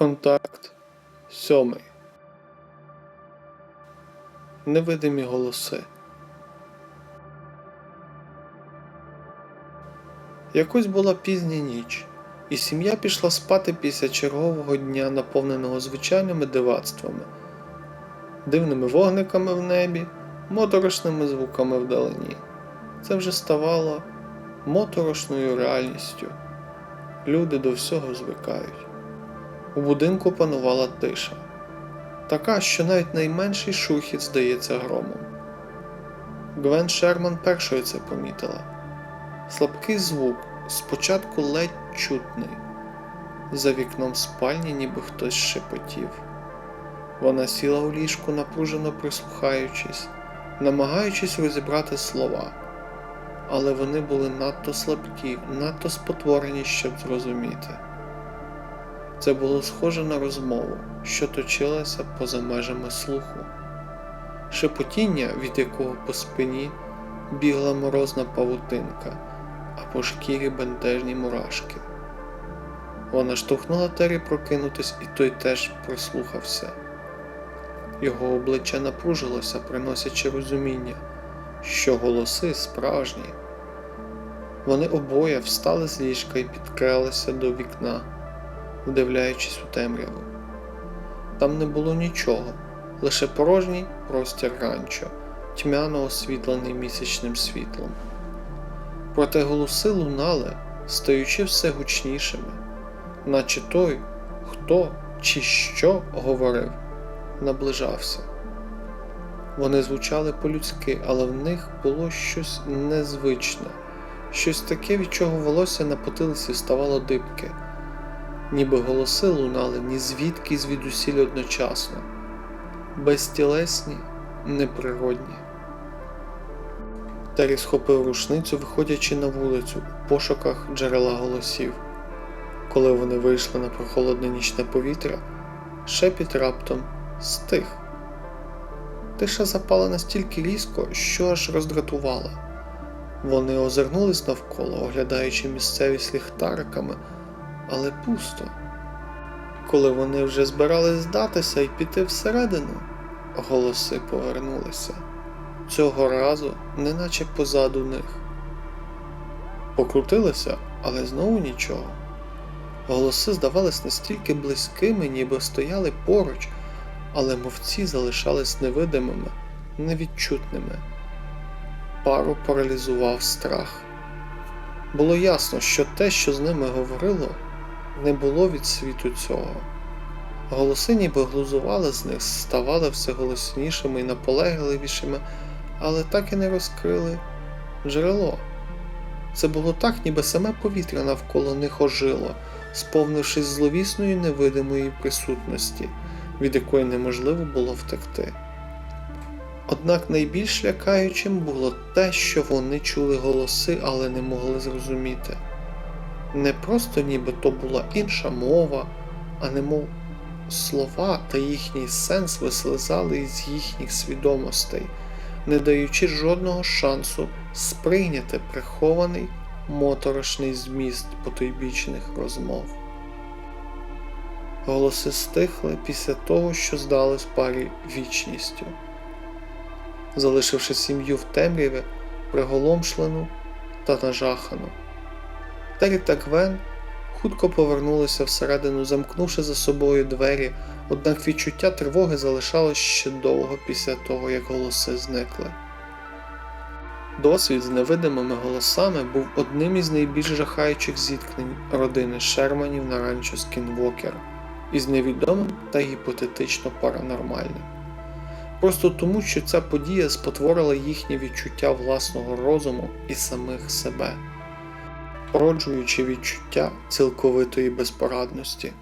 Контакт сьомий. Невидимі голоси. Якось була пізня ніч, і сім'я пішла спати після чергового дня, наповненого звичайними дивацтвами, дивними вогниками в небі, моторошними звуками вдалині. Це вже ставало моторошною реальністю. Люди до всього звикають. У будинку панувала тиша, така, що навіть найменший шурхіт здається громом. Гвен Шерман першою це помітила. Слабкий звук, спочатку ледь чутний. За вікном спальні ніби хтось шепотів. Вона сіла у ліжку, напружено прислухаючись, намагаючись розібрати слова, але вони були надто слабкі, надто спотворені, щоб зрозуміти. Це було схоже на розмову, що точилася поза межами слуху, шепотіння, від якого по спині бігла морозна павутинка, а по шкірі бентежні мурашки. Вона штовхнула Тері прокинутись, і той теж прослухався. Його обличчя напружилося, приносячи розуміння, що голоси справжні. Вони обоє встали з ліжка і підкралися до вікна вдивляючись у темряву. Там не було нічого, лише порожній простір ранчо, тьмяно освітлений місячним світлом. Проте голоси лунали, стаючи все гучнішими, наче той, хто чи що говорив, наближався. Вони звучали по-людськи, але в них було щось незвичне, щось таке, від чого волосся на потилиці ставало дибке ніби голоси лунали ні звідки звідусіль одночасно, безтілесні, неприродні. Террі схопив рушницю, виходячи на вулицю у пошуках джерела голосів. Коли вони вийшли на прохолодне нічне повітря, шепіт раптом стих. Тиша запала настільки різко, що аж роздратувала. Вони озирнулись навколо, оглядаючи місцевість ліхтариками але пусто. Коли вони вже збирались здатися і піти всередину, голоси повернулися. Цього разу, неначе позаду них. Покрутилися, але знову нічого. Голоси здавались настільки близькими, ніби стояли поруч, але мовці залишались невидимими, невідчутними. Пару паралізував страх. Було ясно, що те, що з ними говорило, не було від світу цього. Голоси ніби глузували з них, ставали все голоснішими і наполегливішими, але так і не розкрили джерело. Це було так, ніби саме повітря навколо них ожило, сповнившись зловісної невидимої присутності, від якої неможливо було втекти. Однак найбільш лякаючим було те, що вони чули голоси, але не могли зрозуміти не просто ніби то була інша мова, а немов слова та їхній сенс вислизали із їхніх свідомостей, не даючи жодного шансу сприйняти прихований моторошний зміст потойбічних розмов. Голоси стихли після того, що здалось парі вічністю. Залишивши сім'ю в темряві, приголомшлену та нажахану. Террі та Гвен хутко повернулися всередину, замкнувши за собою двері, однак відчуття тривоги залишалось ще довго після того, як голоси зникли. Досвід з невидимими голосами був одним із найбільш жахаючих зіткнень родини Шерманів на ранчо Скінвокер із невідомим та гіпотетично паранормальним. Просто тому, що ця подія спотворила їхнє відчуття власного розуму і самих себе породжуючи відчуття цілковитої безпорадності.